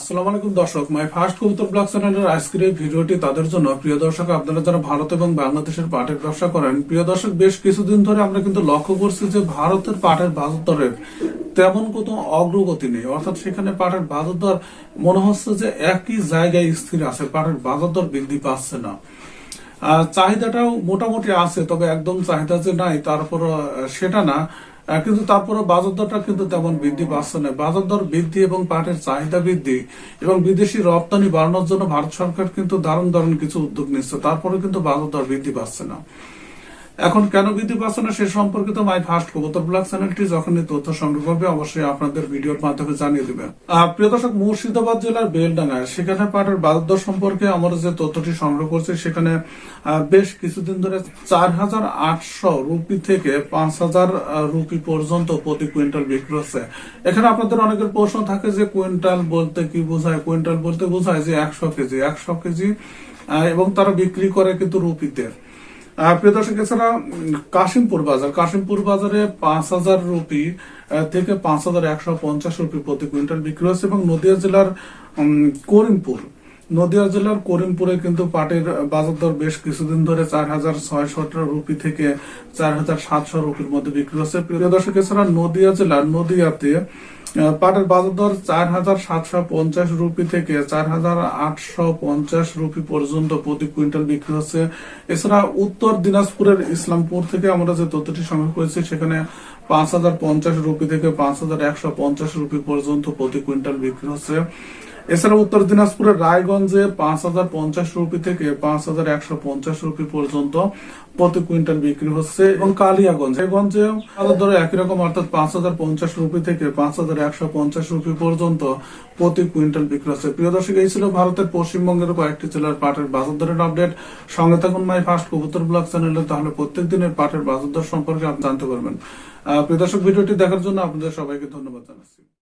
আসসালামু আলাইকুম দর্শক মাই ফার্স্ট কবুতর ব্লগ চ্যানেলের আজকের ভিডিওটি তাদের জন্য। প্রিয় দর্শক, আপনারা যারা ভারত এবং বাংলাদেশের পাটের ব্যবসা করেন, প্রিয় দর্শক, বেশ কিছুদিন ধরে আমরা কিন্তু লক্ষ্য করছি যে ভারতের পাটের তেমন কোনো অগ্রগতি নেই। অর্থাৎ সেখানে পাটের বাজার দর মনে হচ্ছে যে একই জায়গায় স্থির আছে, পাটের বাজার দর বৃদ্ধি পাচ্ছে না। চাহিদাটাও মোটামুটি আছে, তবে একদম চাহিদা যে নাই তারপর সেটা না। কিন্তু তারপরে বাজার দরটা কিন্তু তেমন বৃদ্ধি পাচ্ছে না। বাজার দর বৃদ্ধি এবং পাটের চাহিদা বৃদ্ধি এবং বিদেশি রপ্তানি বাড়ানোর জন্য ভারত সরকার কিন্তু দারুণ দারুণ কিছু উদ্যোগ নিচ্ছে। তারপরে কিন্তু বাজার দর বৃদ্ধি পাচ্ছে না। এখন কেন বৃদ্ধি পাচ্ছে না সে সম্পর্কিত মাই ফার্স্ট কবুতর ব্লগ চ্যানেলটি যখনই তথ্য সংগ্রহ করবে, অবশ্যই আপনাদের ভিডিওর মাধ্যমে জানিয়ে দেবে। প্রিয় দর্শক, মুর্শিদাবাদ জেলার বেলডাঙ্গায় সেখানে পাটের বাজার সম্পর্কে আমরা যে তথ্যটি সংগ্রহ করছি, সেখানে বেশ কিছুদিন ধরে চার হাজার আটশো রুপি থেকে পাঁচ হাজার রুপি পর্যন্ত প্রতি কুইন্টাল বিক্রি হচ্ছে। এখানে আপনাদের অনেকের প্রশ্ন থাকে যে কুইন্টাল বলতে কি বোঝায়? কুইন্টাল বলতে বোঝায় যে একশো কেজি একশো কেজি এবং তারা বিক্রি করে কিন্তু রুপিতে। প্রিয় দর্শক, এছাড়া কাশিমপুর বাজার। কাশিমপুর বাজারে পাঁচ হাজার রুপি থেকে পাঁচ হাজার একশো পঞ্চাশ রুপি প্রতি কুইন্টাল বিক্রি হয়েছে এবং নদিয়া জেলার করিমপুর। নদিয়া জেলার করিমপুরে কিন্তু পাটের বাজার দর বেশ কিছুদিন ধরে চার হাজার ছয়শো রুপি থেকে চার হাজার সাতশো রুপির মধ্যে বিক্রি হচ্ছে। প্রিয় দর্শক, এছাড়া নদিয়া জেলার নদিয়াতে পাটের বাজার দর চার হাজার সাতশো পঞ্চাশ রুপি থেকে চার হাজার আটশো পঞ্চাশ রুপি পর্যন্ত প্রতি কুইন্টাল বিক্রি হচ্ছে। এছাড়া উত্তর দিনাজপুরের ইসলামপুর থেকে আমরা যে তথ্যটি সংগ্রহ করেছি, সেখানে পাঁচ হাজার পঞ্চাশ রুপি থেকে পাঁচ হাজার একশো পঞ্চাশ রুপি পর্যন্ত প্রতি কুইন্টাল বিক্রি হচ্ছে। এছাড়া উত্তর দিনাজপুরের রায়গঞ্জে পাঁচ হাজার পঞ্চাশ রুপি থেকে পাঁচ হাজার একশো পঞ্চাশ রুপি পর্যন্ত প্রতি কুইন্টাল বিক্রি হচ্ছে এবং কালিয়াগঞ্জ। এই গঞ্জে আলাদা দরে একই রকম, অর্থাৎ পাঁচ হাজার পঞ্চাশ রুপি থেকে পাঁচ হাজার একশো পঞ্চাশ রুপি পর্যন্ত প্রতি কুইন্টাল বিক্রি হচ্ছে। প্রিয় দর্শক, এই ছিল ভারতের পশ্চিমবঙ্গের কয়েকটি জেলার পাটের বাজার দরের আপডেট। সঙ্গে থাকুন মাই ফার্স্ট কবুতর ব্লগ চ্যানেলে, তাহলে প্রত্যেক দিনের পাটের বাজার দর সম্পর্কে আপনি জানতে পারবেন। প্রিয় দর্শক, ভিডিওটি দেখার জন্য আপনাদের সবাইকে ধন্যবাদ জানাচ্ছি।